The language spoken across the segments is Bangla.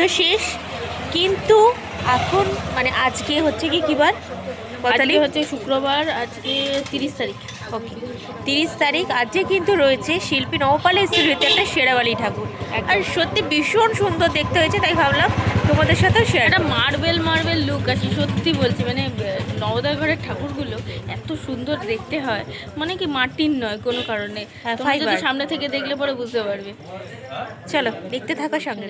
পুজো শেষ কিন্তু এখন মানে আজকে হচ্ছে কি কী বার? আজকে হচ্ছে শুক্রবার আজকে তিরিশ তারিখ। ওকে তিরিশ তারিখ আজকে কিন্তু রয়েছে শিল্পী নবপালের স্মৃতি একটা শেরাবালি ঠাকুর। আর সত্যি ভীষণ সুন্দর দেখতে হয়েছে তাই ভাবলাম তোমাদের সাথে শেয়ার একটা মার্বেল মার্বেল লুক আছে সত্যি বলছি মানে আহ, নবদা ঘরের ঠাকুরগুলো এত সুন্দর দেখতে হয়। মানে কি মাটির নয় কোনো কারণে। হ্যাঁ, সামনে থেকে দেখলে পরে বুঝতে পারবে। চলো দেখতে থাকো সঙ্গে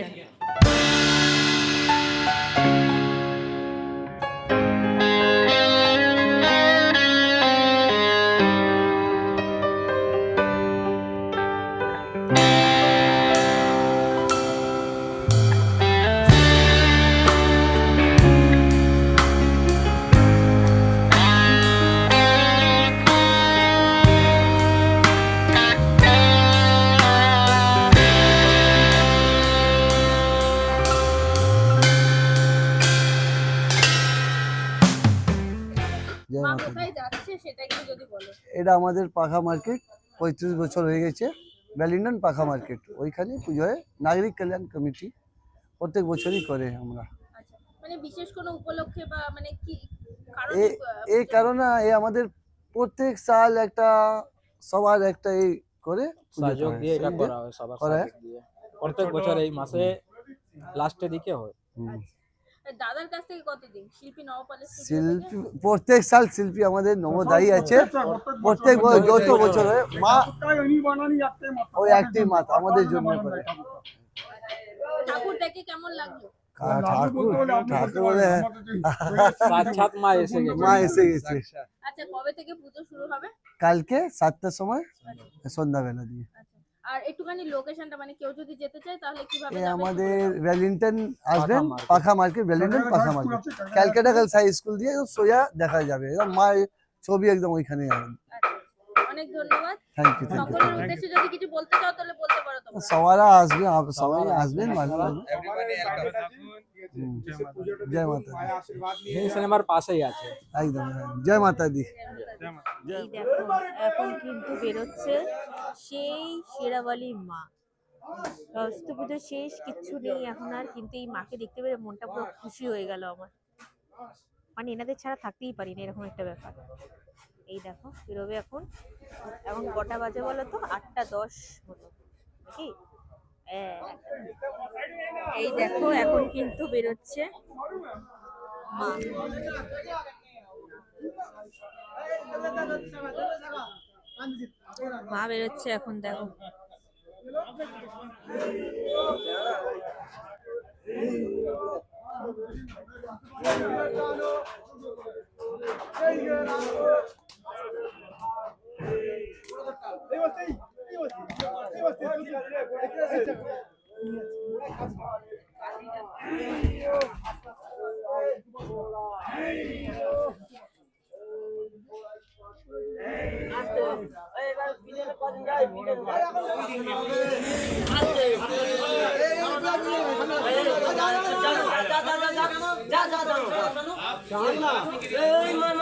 মা কোথায় যাচ্ছে সেটা একটু যদি বলো। এটা আমাদের পাখা মার্কেট পঁয়ত্রিশ বছর হয়ে গেছে। ব্যালিন্ডন পাখা মার্কেট ওইখানে পুজো হয়। নাগরিক কল্যাণ কমিটি প্রত্যেক বছরই করে আমরা। আচ্ছা মানে বিশেষ কোনো উপলক্ষে বা মানে কি এই কারণে এ আমাদের প্রত্যেক সাল একটা সবার একটা এই করে সহযোগ দিয়ে এটা করা হয় সবার করা। সহযোগ দিয়ে প্রত্যেক বছর এই মাসে লাস্টের দিকে হয়। হুম। দাদার কাছ থেকে কতদিন? শিল্পী নবপালের শিল্পী প্রত্যেক সাল শিল্পী আমাদের নবদায়ী আছে। প্রত্যেক যত বছর। হয় মা ওই একটি মাতা আমাদের জন্য করে। ঠাকুর দেখে কেমন লাগল? ঠাকুর সাক্ষাৎ মা এসে গেছে। মা এসে গেছে। আচ্ছা কবে থেকে পুজো শুরু হবে? কালকে সাতটার সময় সন্ধ্যাবেলা দিয়ে। আচ্ছা। আর একটুখানি লোকেশনটা মানে কেউ যদি যেতে চায় তাহলে কীভাবে যাবে? আমাদের ভ্যালিন্টন আসবেন পাখা মার্কেট ভ্যালিন্টন পাখা market Calcutta girls high school দিয়ে সোজা দেখা যাবে। একদম মায়ের ছবি একদম ওইখানে আচ্ছা, অনেক ধন্যবাদ। থ্যাংক ইউ থ্যাংক সকলের উদ্দেশ্যে যদি কিছু বলতে চাও তাহলে বলতে পারো তোমরা। সবাই আসবে সবাই আসবেন মানে। জয় মাতা দি। এই সিনেমার পাশেই আছে। একদম জয় মাতা দি। এখন কিন্তু বেরোচ্ছে সেই শেরাবালি মা। সরস্বতী পুজো শেষ কিচ্ছু নেই এখন আর কিন্তু এই মাকে দেখতে পেরে মনটা পুরো খুশি হয়ে গেল আমার। মানে এনাদের ছাড়া থাকতেই পারি না এরকম একটা ব্যাপার। এই দেখো বেরোবে এখন। এখন কটা বাজে বলো তো? আটটা দশ মতো। কি। এই দেখো এখন কিন্তু বেরোচ্ছে। মা। মা বেরোচ্ছে এখন দেখো। এই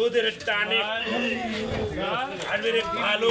তোদের টানে। আর মেরে ভালো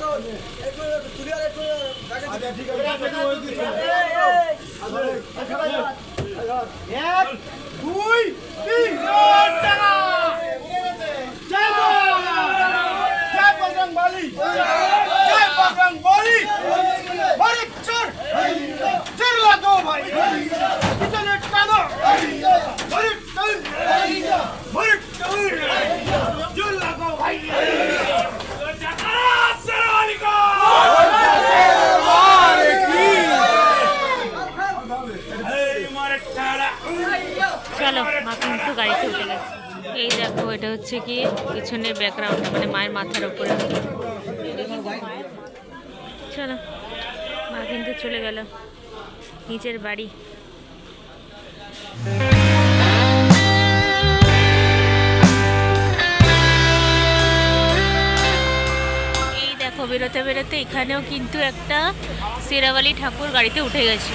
এখানে চলো মা কিন্তু গাড়িতে উঠে গেছে। এই দেখো, এটা হচ্ছে কি, পিছনের ব্যাকগ্রাউন্ড মানে মায়ের মাথার উপরে। চলো, মা কিন্তু চলে গেল নিচের বাড়ি। এই দেখো, বেরোতে বেরোতে এখানেও কিন্তু একটা সেরাবালি ঠাকুর গাড়িতে উঠে গেছে।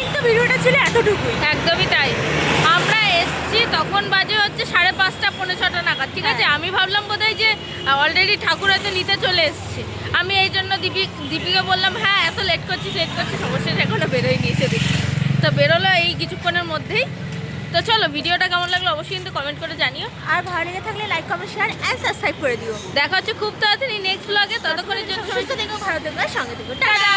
কিন্তু ভিডিওটা ছিল এতটুকুই। একদমই তাই। আমরা এসছি তখন বাজে হচ্ছে সাড়ে পাঁচটা পনেরো ছটা নাগাদ ঠিক আছে? আমি ভাবলাম বোধহয় যে অলরেডি ঠাকুর হয়তো নিতে চলে এসছে। আমি এই জন্য দীপি দীপিকে বললাম হ্যাঁ এত লেট করছিস লেট করছিস। অবশ্যই এখনও বেরোয় নিয়েছে দেখি। তো বেরোলো এই কিছুক্ষণের মধ্যেই। তো চলো ভিডিওটা কেমন লাগল অবশ্যই কিন্তু কমেন্ট করে জানিও। আর ভালো লেগে থাকলে like comment share and subscribe করে দিও। দেখা হচ্ছে খুব তাড়াতাড়ি নেক্সট ব্লগে ততক্ষণের জন্য সুস্থ থেকো ভালো থেকো সঙ্গে থেকো। টাটা!